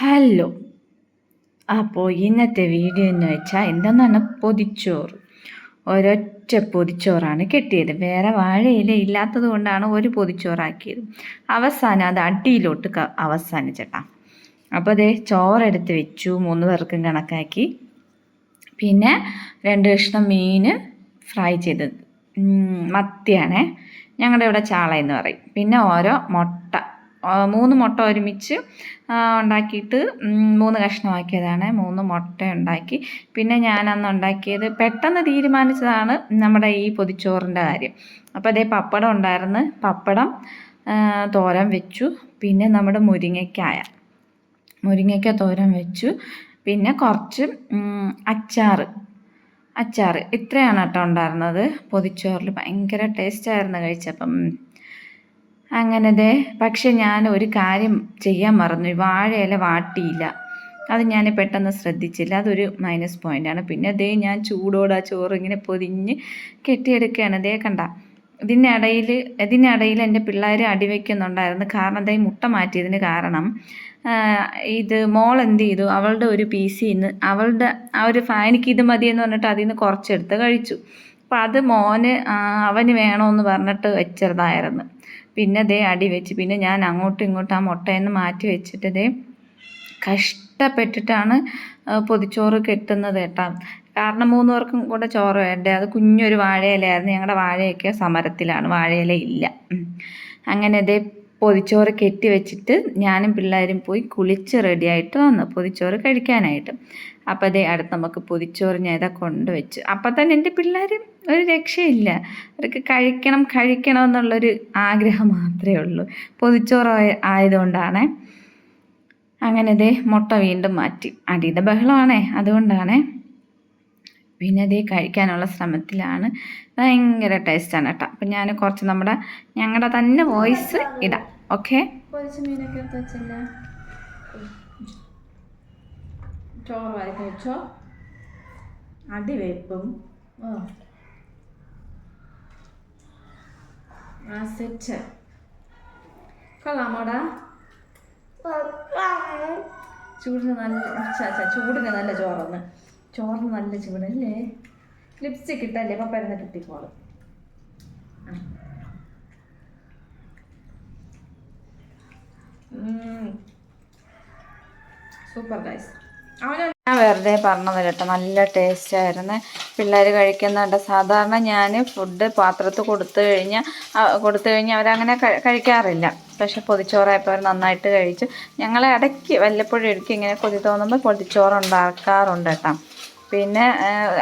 Hello അപ്പോൾ ഇന്നത്തെ video എന്ന് വെച്ചാൽ എന്താണെന്നാണ് പൊതിച്ചോറ്? ഒരൊറ്റ പൊതിച്ചോറാണ് കിട്ടിയത്. വേറെ വാഴയില ഇല്ലാത്തത് കൊണ്ടാണ് ഒരു പൊതിച്ചോറാക്കിയത്. അവസാനം അത് അടിയിലോട്ട് അവസാനിച്ചേട്ടാ. അപ്പോൾ അതേ ചോറെടുത്ത് വെച്ചു മൂന്ന് പേർക്കും കണക്കാക്കി. പിന്നെ രണ്ട് കഷ്ണം മീൻ ഫ്രൈ ചെയ്തത് മത്തിയാണേ ഞങ്ങളുടെ ഇവിടെ ചാള എന്ന് പറയും. പിന്നെ ഓരോ മുട്ട. മൂന്ന് മുട്ട ഒരുമിച്ച് ഉണ്ടാക്കിയിട്ട് മൂന്ന് കഷ്ണമാക്കിയതാണ്. മൂന്ന് മുട്ട ഉണ്ടാക്കി. പിന്നെ ഞാൻ അന്ന് ഉണ്ടാക്കിയത് പെട്ടെന്ന് തീരുമാനിച്ചതാണ് നമ്മുടെ ഈ പൊതിച്ചോറിന്റെ കാര്യം. അപ്പോൾ അതേ പപ്പടം ഉണ്ടായിരുന്നു. പപ്പടം തോരൻ വെച്ചു. പിന്നെ നമ്മുടെ മുരിങ്ങയ്ക്കായ മുരിങ്ങയ്ക്ക തോരൻ വെച്ചു. പിന്നെ കുറച്ച് അച്ചാർ അച്ചാർ ഇത്രയാണ് കേട്ടോ ഉണ്ടായിരുന്നത്. പൊതിച്ചോറിൽ ഭയങ്കര ടേസ്റ്റായിരുന്നു കഴിച്ചപ്പം. അങ്ങനെ ദേ പക്ഷെ ഞാൻ ഒരു കാര്യം ചെയ്യാൻ മറന്നു. വാഴയില വാട്ടിയില്ല. അത് ഞാൻ പെട്ടെന്ന് ശ്രദ്ധിച്ചില്ല. അതൊരു മൈനസ് പോയിന്റാണ് പിന്നെ ദേ ഞാൻ ചൂടോടെ ആ ചോറ് ഇങ്ങനെ പൊതിഞ്ഞ് കെട്ടിയെടുക്കുകയാണ്. ദേ കണ്ട. ഇതിനിടയിൽ ഇതിനിടയിൽ എന്റെ പിള്ളേർ അടിവെക്കുന്നുണ്ടായിരുന്നു കാരണം ദേ മുട്ട മാറ്റിയതിന് കാരണം ഇത് മോൾ എന്ത് ചെയ്തു? അവളുടെ ഒരു പി സിന്ന് അവളുടെ ആ ഒരു ഫാനിക്ക് ഇത് മതിയെന്ന് പറഞ്ഞിട്ട് അതിൽ നിന്ന് കുറച്ചെടുത്ത് കഴിച്ചു. അപ്പം അത് മോന് അവന് വേണമെന്ന് പറഞ്ഞിട്ട് വെച്ചതായിരുന്നു. പിന്നെ ദേ അടി വെച്ച് പിന്നെ ഞാൻ അങ്ങോട്ടും ഇങ്ങോട്ടും ആ മുട്ടയെന്ന് മാറ്റി വെച്ചിട്ട് ദേ കഷ്ടപ്പെട്ടിട്ടാണ് പൊതിച്ചോറ് കെട്ടുന്നത് കേട്ടോ. കാരണം മൂന്ന് പേർക്കും കൂടെ ചോറ് വേണ്ടേ? അത് കുഞ്ഞൊരു വാഴയിലായിരുന്നു. ഞങ്ങളുടെ വാഴയൊക്കെ സമരത്തിലാണ്. വാഴയില ഇല്ല. അങ്ങനെ ദേ പൊതിച്ചോറ് കെട്ടി വെച്ചിട്ട് ഞാനും പിള്ളേരും പോയി കുളിച്ച് റെഡിയായിട്ട് വന്നു പൊതിച്ചോറ് കഴിക്കാനായിട്ട്. അപ്പോൾ അതേ അടുത്ത് നമുക്ക് പൊതിച്ചോറ് ഞാൻ ഇതാ കൊണ്ടുവച്ചു അപ്പം തന്നെ എന്റെ പിള്ളേർ ഒരു രക്ഷയില്ല. അവർക്ക് കഴിക്കണം കഴിക്കണം എന്നുള്ളൊരു ആഗ്രഹം മാത്രമേ ഉള്ളൂ. പൊതിച്ചോറ് ആയതുകൊണ്ടാണ്. അങ്ങനെ ഇതേ മുട്ട വീണ്ടും മാറ്റി. അടിയുടെ ബഹളമാണേ അതുകൊണ്ടാണ്. പിന്നെ അതേ കഴിക്കാനുള്ള ശ്രമത്തിലാണ്. ഭയങ്കര ടേസ്റ്റാണ് കേട്ടോ അപ്പം ഞാൻ കുറച്ച് നമ്മുടെ ഞങ്ങളുടെ തന്നെ വോയിസ് ഇടാം. ഓക്കെ ചോറ് അടിവേപ്പും ആ സെറ്റ്. കൊള്ളാമോടാ? ചൂടിന് നല്ല ചൂടിന് നല്ല ചോറന്ന്. ചോറിന് നല്ല ചൂടല്ലേ ലിപ്സ്റ്റിക് ഇട്ടല്ലേ? പപ്പരുന്ന് കിട്ടിക്കോളും സൂപ്പർ ഗൈസ് ഞാൻ വെറുതെ പറഞ്ഞത് കേട്ടോ. നല്ല ടേസ്റ്റ് ആയിരുന്നു. പിള്ളേർ കഴിക്കുന്നുണ്ട്. സാധാരണ ഞാൻ ഫുഡ് പാത്രത്തിൽ കൊടുത്തു കഴിഞ്ഞാൽ കൊടുത്തു കഴിഞ്ഞാൽ അവരങ്ങനെ കഴിക്കാറില്ല. പക്ഷെ പൊതിച്ചോറായപ്പോൾ അവർ നന്നായിട്ട് കഴിച്ചു. ഞങ്ങളെ ഇടയ്ക്ക് വല്ലപ്പോഴും ഇടയ്ക്ക് ഇങ്ങനെ കൊതി തോന്നുമ്പോൾ പൊതിച്ചോറ് ഉണ്ടാക്കാറുണ്ട് കേട്ടോ. പിന്നെ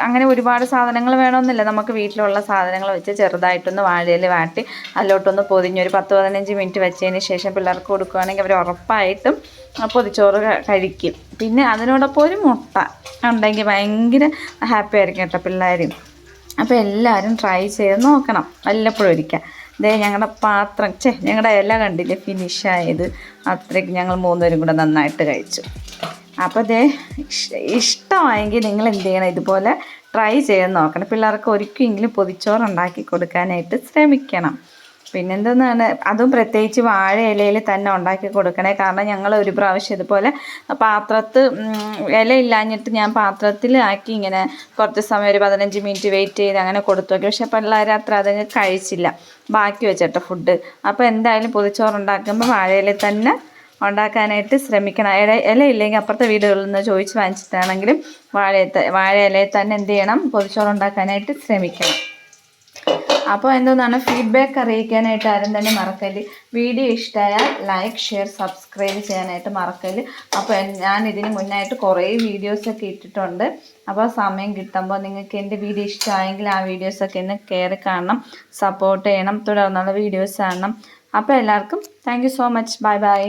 അങ്ങനെ ഒരുപാട് സാധനങ്ങൾ വേണമെന്നില്ല. നമുക്ക് വീട്ടിലുള്ള സാധനങ്ങൾ വെച്ച് ചെറുതായിട്ടൊന്ന് വാഴയിൽ വാട്ടി അതിലോട്ടൊന്ന് പൊതിഞ്ഞൊരു പത്ത് പതിനഞ്ച് മിനിറ്റ് വെച്ചതിന് ശേഷം പിള്ളേർക്ക് കൊടുക്കുകയാണെങ്കിൽ അവർ ഉറപ്പായിട്ടും പൊതിച്ചോറ് കഴിക്കും. പിന്നെ അതിനോടൊപ്പം ഒരു മുട്ട ഉണ്ടെങ്കിൽ ഭയങ്കര ഹാപ്പി ആയിരിക്കും കേട്ടോ പിള്ളേരും. അപ്പോൾ എല്ലാവരും ട്രൈ ചെയ്ത് നോക്കണം. വല്ലപ്പോഴും ഒരിക്കുക ഇതേ ഞങ്ങളുടെ പാത്രം ചേ ഞങ്ങളുടെ ഇല കണ്ടില്ലേ ഫിനിഷായത് അത്രയ്ക്ക് ഞങ്ങൾ മൂന്നുപേരും കൂടെ നന്നായിട്ട് കഴിച്ചു. അപ്പോൾ ദേ ഇഷ്ടമായെങ്കിൽ നിങ്ങൾ എന്ത് ചെയ്യണം? ഇതുപോലെ ട്രൈ ചെയ്ത് നോക്കണം. പിള്ളേർക്ക് ഒരിക്കലെങ്കിലും പൊതിച്ചോറ് ഉണ്ടാക്കി കൊടുക്കാനായിട്ട് ശ്രമിക്കണം. പിന്നെന്തെന്നാണ് അതും പ്രത്യേകിച്ച് വാഴ ഇലയിൽ തന്നെ ഉണ്ടാക്കി കൊടുക്കണേ. കാരണം ഞങ്ങൾ ഒരു പ്രാവശ്യം ഇതുപോലെ പാത്രത്ത് ഇല ഇല്ലാഞ്ഞിട്ട് ഞാൻ പാത്രത്തിൽ ആക്കി ഇങ്ങനെ കുറച്ച് സമയം ഒരു പതിനഞ്ച് മിനിറ്റ് വെയിറ്റ് ചെയ്ത് അങ്ങനെ കൊടുത്തു നോക്കി. പക്ഷേ പിള്ളേർ അത്ര അതങ്ങ് കഴിച്ചില്ല. ബാക്കി വെച്ചിട്ട് ഫുഡ് അപ്പോൾ എന്തായാലും പൊതിച്ചോറ് ഉണ്ടാക്കുമ്പോൾ വാഴയില തന്നെ ഉണ്ടാക്കാനായിട്ട് ശ്രമിക്കണം. ഇല ഇല ഇല്ലെങ്കിൽ അപ്പുറത്തെ വീടുകളിൽ നിന്ന് ചോദിച്ച് വാങ്ങിച്ചിട്ടാണെങ്കിലും വാഴ വാഴ ഇലയിൽ തന്നെ എന്ത് ചെയ്യണം? പൊതിച്ചോറ് ഉണ്ടാക്കാനായിട്ട് ശ്രമിക്കണം. അപ്പോൾ എന്തോന്നാണ്? ഫീഡ്ബാക്ക് അറിയിക്കാനായിട്ട് ആരും തന്നെ മറക്കൽ വീഡിയോ ഇഷ്ടമായാൽ ലൈക്ക് ഷെയർ സബ്സ്ക്രൈബ് ചെയ്യാനായിട്ട് മറക്കൽ അപ്പോൾ ഞാൻ ഇതിന് മുന്നായിട്ട് കുറേ വീഡിയോസൊക്കെ ഇട്ടിട്ടുണ്ട്. അപ്പോൾ സമയം കിട്ടുമ്പോൾ നിങ്ങൾക്ക് എന്റെ വീഡിയോ ഇഷ്ടമായെങ്കിൽ ആ വീഡിയോസൊക്കെ ഒന്ന് കയറി കാണണം. സപ്പോർട്ട് ചെയ്യണം. തുടർന്നുള്ള വീഡിയോസ് കാണണം. അപ്പോൾ എല്ലാവർക്കും thank so much bye bye